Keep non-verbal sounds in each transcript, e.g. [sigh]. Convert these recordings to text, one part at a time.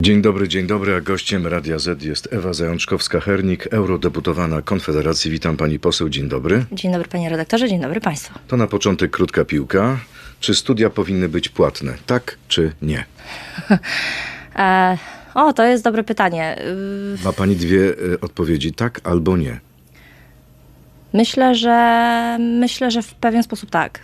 Dzień dobry, dzień dobry, a gościem Radia Z jest Ewa Zajączkowska-Hernik, eurodeputowana Konfederacji. Witam pani poseł, dzień dobry. Dzień dobry panie redaktorze, dzień dobry państwu. To na początek krótka piłka. Czy studia powinny być płatne? Tak czy nie? [laughs] E, o, to jest dobre pytanie. Y, Ma pani dwie y, odpowiedzi, tak albo nie. Myślę, że myślę, że w pewien sposób tak.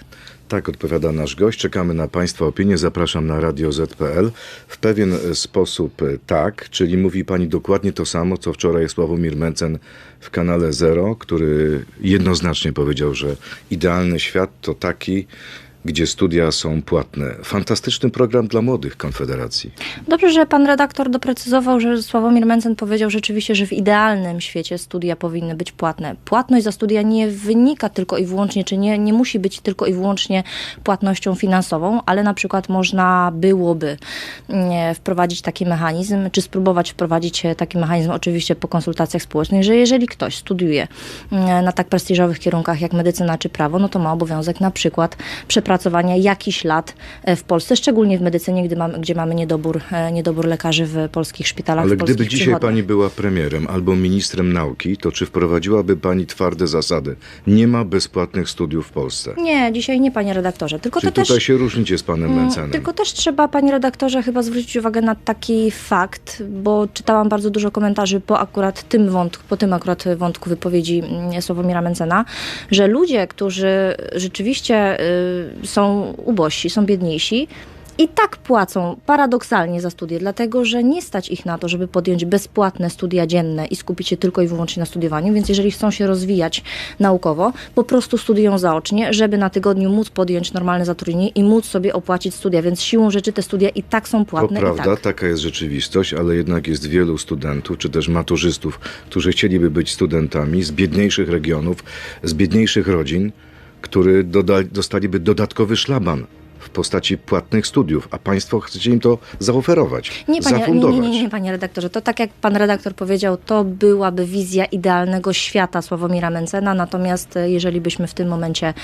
Tak odpowiada nasz gość. Czekamy na Państwa opinię. Zapraszam na radio Z.pl. W pewien sposób tak, czyli mówi Pani dokładnie to samo, co wczoraj Sławomir Mencen w kanale Zero, który jednoznacznie powiedział, że idealny świat to taki, gdzie studia są płatne. Fantastyczny program dla młodych Konfederacji. Dobrze, że pan redaktor doprecyzował, że Sławomir Mencen powiedział rzeczywiście, że w idealnym świecie studia powinny być płatne. Płatność za studia nie wynika tylko i wyłącznie, czy nie, nie musi być tylko i wyłącznie płatnością finansową, ale na przykład można byłoby wprowadzić taki mechanizm, czy spróbować wprowadzić e, taki mechanizm, oczywiście po konsultacjach społecznych, że jeżeli ktoś studiuje mm, na tak prestiżowych kierunkach jak medycyna czy prawo, no to ma obowiązek na przykład przepracowania jakichś lat e, w Polsce, szczególnie w medycynie, gdy mamy, gdzie mamy niedobór, e, niedobór lekarzy w polskich szpitalach, Ale gdyby dzisiaj. Pani była premierem albo ministrem nauki, to czy wprowadziłaby Pani twarde zasady? Nie ma bezpłatnych studiów w Polsce. Nie, dzisiaj nie, panie redaktorze. Tylko to tutaj też. się różnicie z Panem Mm, Mencenem? Tylko też trzeba, panie redaktorze, chyba zwrócić uwagę na taki fakt, bo czytałam bardzo dużo komentarzy po akurat tym wątku, po tym akurat wątku wypowiedzi mm, Sławomira Mencena, że ludzie, którzy rzeczywiście y, są ubożsi, są biedniejsi, i tak płacą paradoksalnie za studia, dlatego że nie stać ich na to, żeby podjąć bezpłatne studia dzienne i skupić się tylko i wyłącznie na studiowaniu, więc jeżeli chcą się rozwijać naukowo, po prostu studiują zaocznie, żeby na tygodniu móc podjąć normalne zatrudnienie i móc sobie opłacić studia, więc siłą rzeczy te studia i tak są To płatne. prawda, i tak. taka jest rzeczywistość, ale jednak jest wielu studentów, czy też maturzystów, którzy chcieliby być studentami z biedniejszych regionów, z biedniejszych rodzin, którzy doda- dostaliby dodatkowy szlaban w postaci płatnych studiów, a państwo chcecie im to zaoferować, Nie panie, nie, zafundować. nie, nie, nie, panie redaktorze. To tak jak pan redaktor powiedział, to byłaby wizja idealnego świata Sławomira Mencena, natomiast e, jeżeli byśmy w tym momencie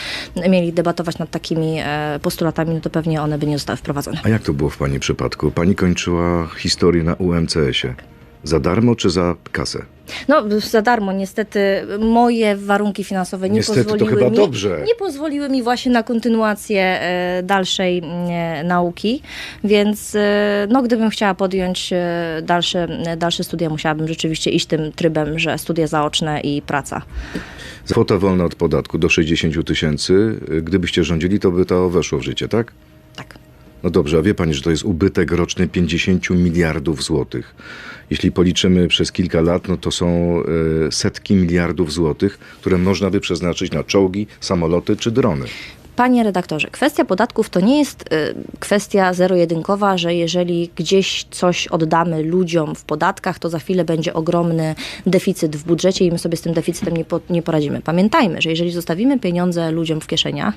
mieli debatować nad takimi e, postulatami, no to pewnie one by nie zostały wprowadzone. A jak to było w pani przypadku? Pani kończyła historię na UMCS-ie. Za darmo czy za kasę? No, za darmo. Niestety moje warunki finansowe nie Niestety, to pozwoliły chyba mi, dobrze. nie pozwoliły mi właśnie na kontynuację e, dalszej e, nauki, więc e, no, gdybym chciała podjąć dalsze, dalsze studia, musiałabym rzeczywiście iść tym trybem, że studia zaoczne i praca. Kwota wolna od podatku do 60 tysięcy. Gdybyście rządzili, to by to weszło w życie, tak? No dobrze, a wie pani, że to jest ubytek roczny 50 miliardów złotych. Jeśli policzymy przez kilka lat, no to są e, setki miliardów złotych, które można by przeznaczyć na czołgi, samoloty czy drony. Panie redaktorze, kwestia podatków to nie jest y, kwestia zero-jedynkowa, że jeżeli gdzieś coś oddamy ludziom w podatkach, to za chwilę będzie ogromny deficyt w budżecie i my sobie z tym deficytem nie, po, nie poradzimy. Pamiętajmy, że jeżeli zostawimy pieniądze ludziom w kieszeniach,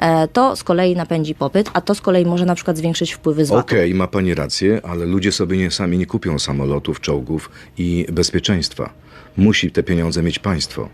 e, to z kolei napędzi popyt, a to z kolei może na przykład zwiększyć wpływy z. Okej, ma pani rację, ale ludzie sobie nie, sami nie kupią samolotów, czołgów i bezpieczeństwa. Musi te pieniądze mieć państwo.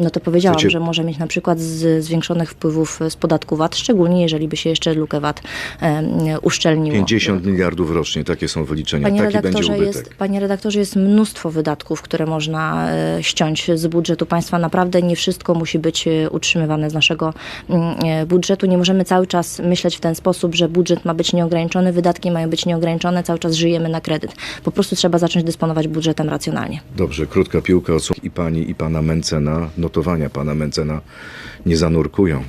No to powiedziałam, Chcecie- że może mieć na przykład z zwiększonych wpływów z podatku VAT, szczególnie jeżeli by się jeszcze lukę VAT e, uszczelniło. 50 miliardów rocznie, takie są wyliczenia. Panie Taki redaktorze, jest, panie redaktorze, jest mnóstwo wydatków, które można e, ściąć z budżetu państwa. Naprawdę nie wszystko musi być e, utrzymywane z naszego mm, e, budżetu. Nie możemy cały czas myśleć w ten sposób, że budżet ma być nieograniczony, wydatki mają być nieograniczone, cały czas żyjemy na kredyt. Po prostu trzeba zacząć dysponować budżetem racjonalnie. Dobrze, krótka piłka i pani i pana Mencena, notowania pana Mencena nie zanurkują.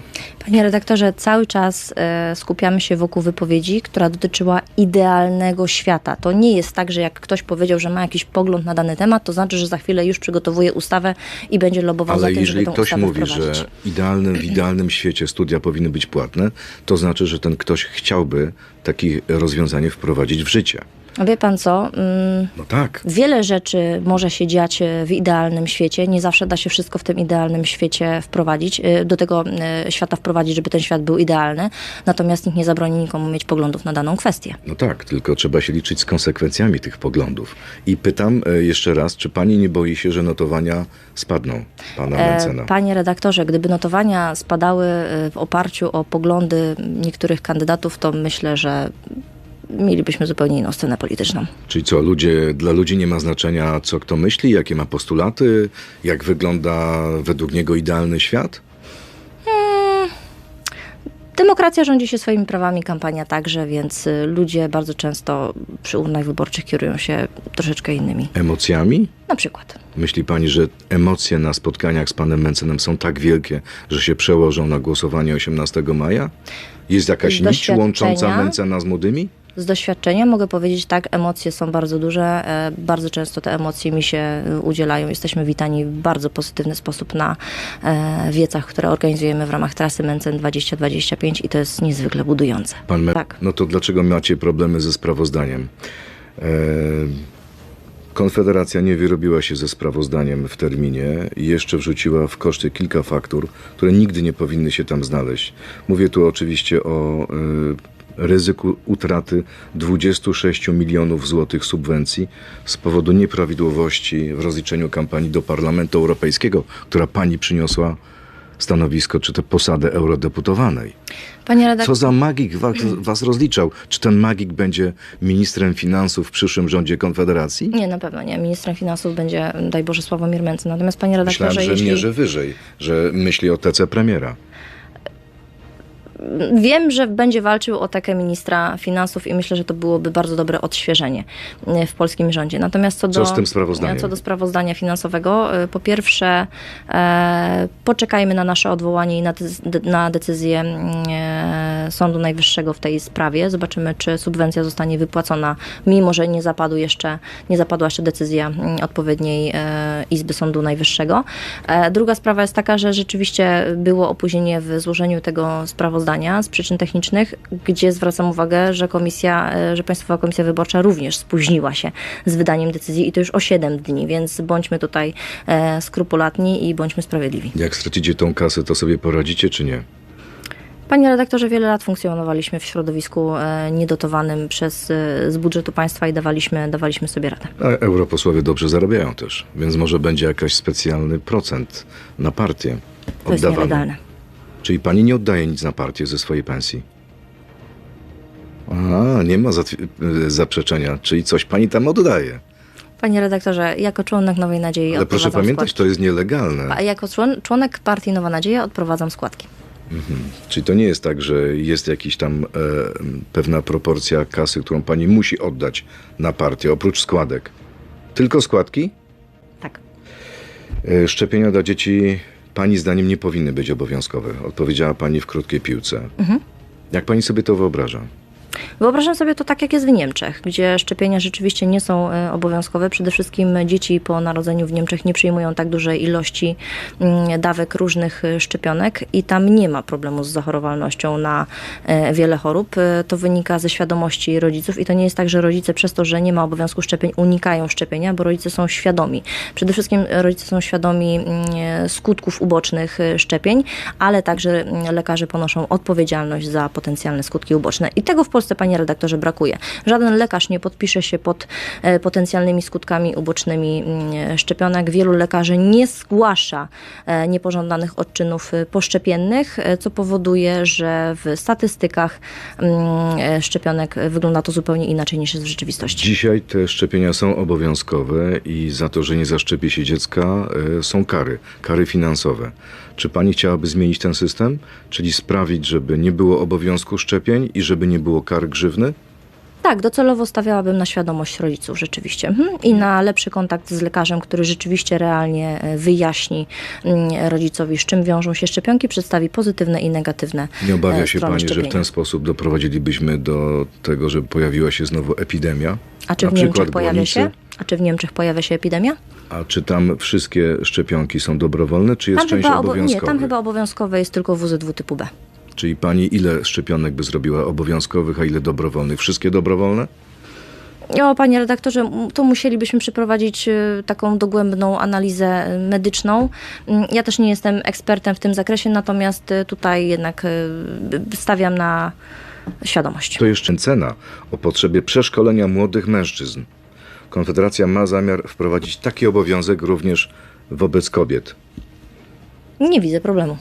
Panie redaktorze, cały czas e, skupiamy się wokół wypowiedzi, która dotyczyła idealnego świata. To nie jest tak, że jak ktoś powiedział, że ma jakiś pogląd na dany temat, to znaczy, że za chwilę już przygotowuje ustawę i będzie lobował za Ale tym, żeby jeżeli ktoś mówi, wprowadzić. że idealnym, w idealnym świecie studia powinny być płatne, to znaczy, że ten ktoś chciałby takie rozwiązanie wprowadzić w życie. Wie pan co? Mm, No tak. Wiele rzeczy może się dziać e, w idealnym świecie. Nie zawsze da się wszystko w tym idealnym świecie wprowadzić, e, do tego e, świata wprowadzić, żeby ten świat był idealny. Natomiast nikt nie zabroni nikomu mieć poglądów na daną kwestię. No tak, tylko trzeba się liczyć z konsekwencjami tych poglądów. I pytam e, jeszcze raz, czy pani nie boi się, że notowania spadną pana E, Mencena? Panie redaktorze, gdyby notowania spadały w oparciu o poglądy niektórych kandydatów, to myślę, że mielibyśmy zupełnie inną scenę polityczną. Czyli co, ludzie, dla ludzi nie ma znaczenia, co kto myśli, jakie ma postulaty, jak wygląda według niego idealny świat? Demokracja rządzi się swoimi prawami, kampania także, więc y, ludzie bardzo często przy urnach wyborczych kierują się troszeczkę innymi. Emocjami? Na przykład. Myśli pani, że emocje na spotkaniach z panem Mencenem są tak wielkie, że się przełożą na głosowanie 18 maja? Jest jakaś nić łącząca Mencena z młodymi? Z doświadczenia mogę powiedzieć tak, emocje są bardzo duże. e, Bardzo często te emocje mi się e, udzielają. Jesteśmy witani w bardzo pozytywny sposób na e, wiecach, które organizujemy w ramach trasy Mencen 2025 i to jest niezwykle budujące. Pan Me- Tak. No to dlaczego macie problemy ze sprawozdaniem? E, Konfederacja nie wyrobiła się ze sprawozdaniem w terminie i jeszcze wrzuciła w koszty kilka faktur, które nigdy nie powinny się tam znaleźć. Mówię tu oczywiście o e, ryzyku utraty 26 milionów złotych subwencji z powodu nieprawidłowości w rozliczeniu kampanii do Parlamentu Europejskiego, która pani przyniosła stanowisko czy tę posadę eurodeputowanej. Panie redaktorze, Co za magik was, was rozliczał? Czy ten magik będzie ministrem finansów w przyszłym rządzie Konfederacji? nie, na pewno nie. Ministrem finansów będzie, daj Boże, Sławomir Mencen. Natomiast panie redaktorze, Myślałem, że jeśli... mierzy wyżej, że myśli o TC premiera. Wiem, że będzie walczył o takę ministra finansów i myślę, że to byłoby bardzo dobre odświeżenie e, w polskim rządzie. Natomiast co do, Co do sprawozdania finansowego, e, po pierwsze e, poczekajmy na nasze odwołanie i na, na decyzję mm, e, Sądu Najwyższego w tej sprawie. Zobaczymy, czy subwencja zostanie wypłacona, mimo że nie zapadł jeszcze, nie zapadła jeszcze decyzja mm, odpowiedniej e, Izby Sądu Najwyższego. E, Druga sprawa jest taka, że rzeczywiście było opóźnienie w złożeniu tego sprawozdania z przyczyn technicznych, gdzie zwracam uwagę, że komisja, e, że Państwowa Komisja Wyborcza również spóźniła się z wydaniem decyzji i to już o 7 dni, więc bądźmy tutaj e, skrupulatni i bądźmy sprawiedliwi. Jak stracicie tą kasę, to sobie poradzicie, czy nie? Panie redaktorze, wiele lat funkcjonowaliśmy w środowisku e, niedotowanym przez, z budżetu państwa i dawaliśmy, dawaliśmy sobie radę. A europosłowie dobrze zarabiają też, więc może będzie jakiś specjalny procent na partię To jest oddawany. nielegalne. Czyli pani nie oddaje nic na partię ze swojej pensji? A, nie ma y, zaprzeczenia, czyli coś pani tam oddaje. Panie redaktorze, jako członek Nowej Nadziei Ale proszę pamiętać, składki. to jest nielegalne. A jako człon, członek partii Nowa Nadzieja odprowadzam składki. Czyli to nie jest tak, że jest jakiś tam e, pewna proporcja kasy, którą pani musi oddać na partię, oprócz składek. Tylko składki? Tak. E, szczepienia dla dzieci pani zdaniem nie powinny być obowiązkowe. Odpowiedziała pani w krótkiej piłce. Jak pani sobie to wyobraża? Wyobrażam sobie to tak, jak jest w Niemczech, gdzie szczepienia rzeczywiście nie są e, obowiązkowe. Przede wszystkim dzieci po narodzeniu w Niemczech nie przyjmują tak dużej ilości mm, dawek różnych e, szczepionek i tam nie ma problemu z zachorowalnością na e, wiele chorób. To wynika ze świadomości rodziców i to nie jest tak, że rodzice przez to, że nie ma obowiązku szczepień unikają szczepienia, bo rodzice są świadomi. Przede wszystkim rodzice są świadomi mm, skutków ubocznych szczepień, ale także mm, lekarze ponoszą odpowiedzialność za potencjalne skutki uboczne. I tego w Polsce, panie redaktorze, brakuje. Żaden lekarz nie podpisze się pod e, potencjalnymi skutkami ubocznymi mm, szczepionek. Wielu lekarzy nie zgłasza e, niepożądanych odczynów e, poszczepiennych, co powoduje, że w statystykach mm, szczepionek wygląda to zupełnie inaczej niż jest w rzeczywistości. Dzisiaj te szczepienia są obowiązkowe i za to, że nie zaszczepi się dziecka, są kary, kary finansowe. Czy pani chciałaby zmienić ten system? Czyli sprawić, żeby nie było obowiązku szczepień i żeby nie było kar grzywny? Tak, docelowo stawiałabym na świadomość rodziców rzeczywiście Mhm. i na lepszy kontakt z lekarzem, który rzeczywiście realnie e, wyjaśni mm, rodzicowi, z czym wiążą się szczepionki, przedstawi pozytywne i negatywne Nie obawia e, się pani, że w szczepienia. ten sposób doprowadzilibyśmy do tego, że pojawiła się znowu epidemia? A czy Na w Niemczech pojawia się? A czy w Niemczech pojawia się epidemia? A czy tam wszystkie szczepionki są dobrowolne, czy jest Tam część obo- nie, obowiązkowa? tam chyba obowiązkowe jest tylko WZW typu B. Czyli pani ile szczepionek by zrobiła obowiązkowych, a ile dobrowolnych? Wszystkie dobrowolne? O, panie redaktorze, to musielibyśmy przeprowadzić y, taką dogłębną analizę y, medyczną. Mm, Ja też nie jestem ekspertem w tym zakresie, natomiast y, tutaj jednak stawiam na świadomość. To jeszcze cena o potrzebie przeszkolenia młodych mężczyzn. Konfederacja ma zamiar wprowadzić taki obowiązek również wobec kobiet. Nie widzę problemu.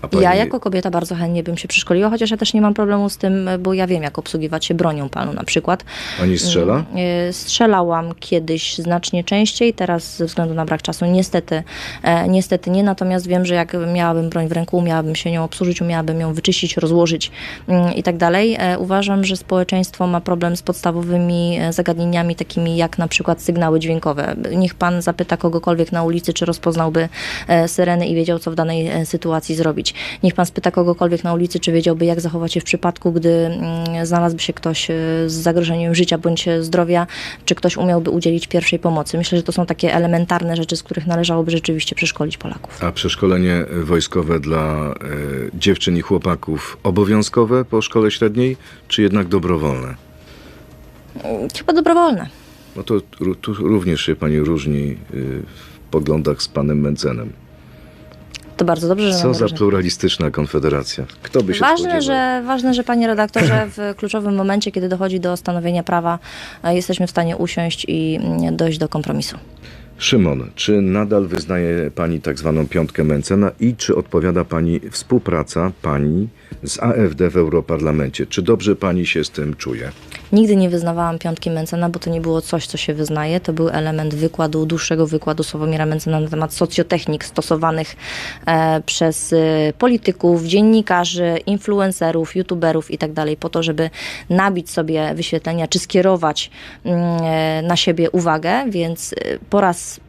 Pani- Ja jako kobieta bardzo chętnie bym się przeszkoliła, chociaż ja też nie mam problemu z tym, bo ja wiem, jak obsługiwać się bronią palną na przykład. Pani strzela? Y, Strzelałam kiedyś znacznie częściej, teraz ze względu na brak czasu niestety, e, niestety nie, natomiast wiem, że jak miałabym broń w ręku, umiałabym się nią obsłużyć, umiałabym ją wyczyścić, rozłożyć mm, i tak dalej. E, Uważam, że społeczeństwo ma problem z podstawowymi e, zagadnieniami takimi jak na przykład sygnały dźwiękowe. Niech pan zapyta kogokolwiek na ulicy, czy rozpoznałby syreny i wiedział, co w danej sytuacji zrobić. Niech pan spyta kogokolwiek na ulicy, czy wiedziałby, jak zachować się w przypadku, gdy mm, znalazłby się ktoś e, z zagrożeniem życia bądź e, zdrowia, czy ktoś umiałby udzielić pierwszej pomocy. Myślę, że to są takie elementarne rzeczy, z których należałoby rzeczywiście przeszkolić Polaków. A przeszkolenie wojskowe dla e, dziewczyn i chłopaków obowiązkowe po szkole średniej, czy jednak dobrowolne? Chyba dobrowolne. No to tu również się pani różni w poglądach z panem Mencenem. To bardzo dobrze, że Co za różne- pluralistyczna konfederacja. Kto by się Ważne że, ważne, że panie redaktorze, w kluczowym momencie, kiedy dochodzi do stanowienia prawa, e, jesteśmy w stanie usiąść i mm, dojść do kompromisu. Szymon, czy nadal wyznaje pani tak zwaną piątkę Mencena i czy odpowiada pani współpraca pani z AfD w Europarlamencie? Czy dobrze pani się z tym czuje? Nigdy nie wyznawałam piątki Mencena, bo to nie było coś, co się wyznaje. To był element wykładu, dłuższego wykładu Sławomira Mencena na temat socjotechnik stosowanych e, przez e, polityków, dziennikarzy, influencerów, youtuberów i tak dalej, po to, żeby nabić sobie wyświetlenia, czy skierować mm, e, na siebie uwagę, więc e, po raz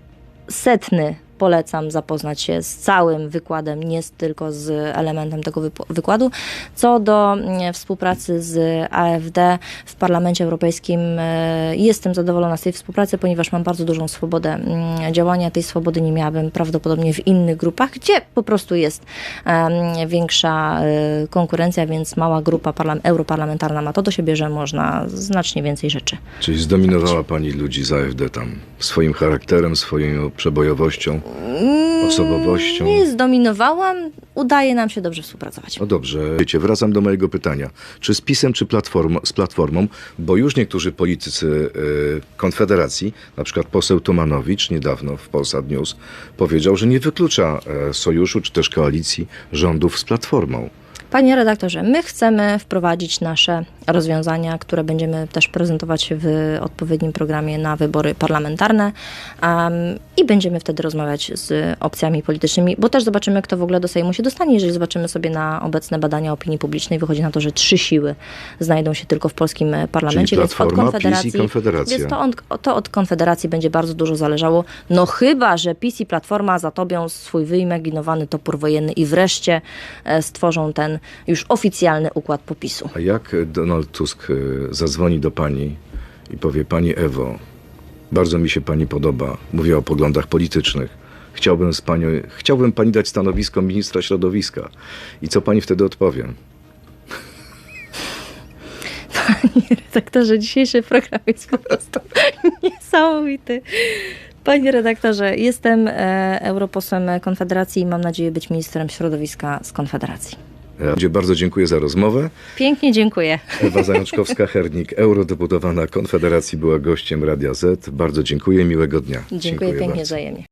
setny polecam zapoznać się z całym wykładem, nie tylko z elementem tego wykładu. Co do mm, współpracy z AfD w Parlamencie Europejskim, e, jestem zadowolona z tej współpracy, ponieważ mam bardzo dużą swobodę mm, działania. Tej swobody nie miałabym prawdopodobnie w innych grupach, gdzie po prostu jest em, większa e, konkurencja, więc mała grupa parlam- europarlamentarna ma to do siebie, że można znacznie więcej rzeczy. Czyli zdominowała pani ludzi z AfD tam swoim charakterem, swoją przebojowością, osobowością? Nie zdominowałam, udaje nam się dobrze współpracować. No dobrze, wiecie, wracam do mojego pytania. Czy z PiSem, czy platform, z Platformą, bo już niektórzy politycy y, Konfederacji, na przykład poseł Tomanowicz niedawno w Polsat News powiedział, że nie wyklucza e, sojuszu, czy też koalicji rządów z Platformą. Panie redaktorze, my chcemy wprowadzić nasze rozwiązania, które będziemy też prezentować w odpowiednim programie na wybory parlamentarne um, i będziemy wtedy rozmawiać z opcjami politycznymi, bo też zobaczymy, kto w ogóle do Sejmu się dostanie. Jeżeli zobaczymy sobie na obecne badania opinii publicznej, wychodzi na to, że trzy siły znajdą się tylko w polskim parlamencie, Czyli więc od Konfederacji. Więc to, on, to od Konfederacji będzie bardzo dużo zależało. No chyba, że PiS i Platforma zatopią swój wyimaginowany topór wojenny i wreszcie e, stworzą ten już oficjalny układ popisu. A jak Donald Tusk y, zadzwoni do pani i powie, pani Ewo, bardzo mi się pani podoba, mówię o poglądach politycznych, chciałbym, z panią, chciałbym pani dać stanowisko ministra środowiska. I co pani wtedy odpowie? Redaktorze, dzisiejszy program jest po prostu [laughs] niesamowity. Panie redaktorze, jestem e, europosłem Konfederacji i mam nadzieję być ministrem środowiska z Konfederacji. Ja bardzo dziękuję za rozmowę. Pięknie dziękuję. Ewa Zajączkowska-Hernik, eurodeputowana Konfederacji, była gościem Radia Z. Bardzo dziękuję, miłego dnia. Dziękuję, pięknie bardzo. wzajemnie.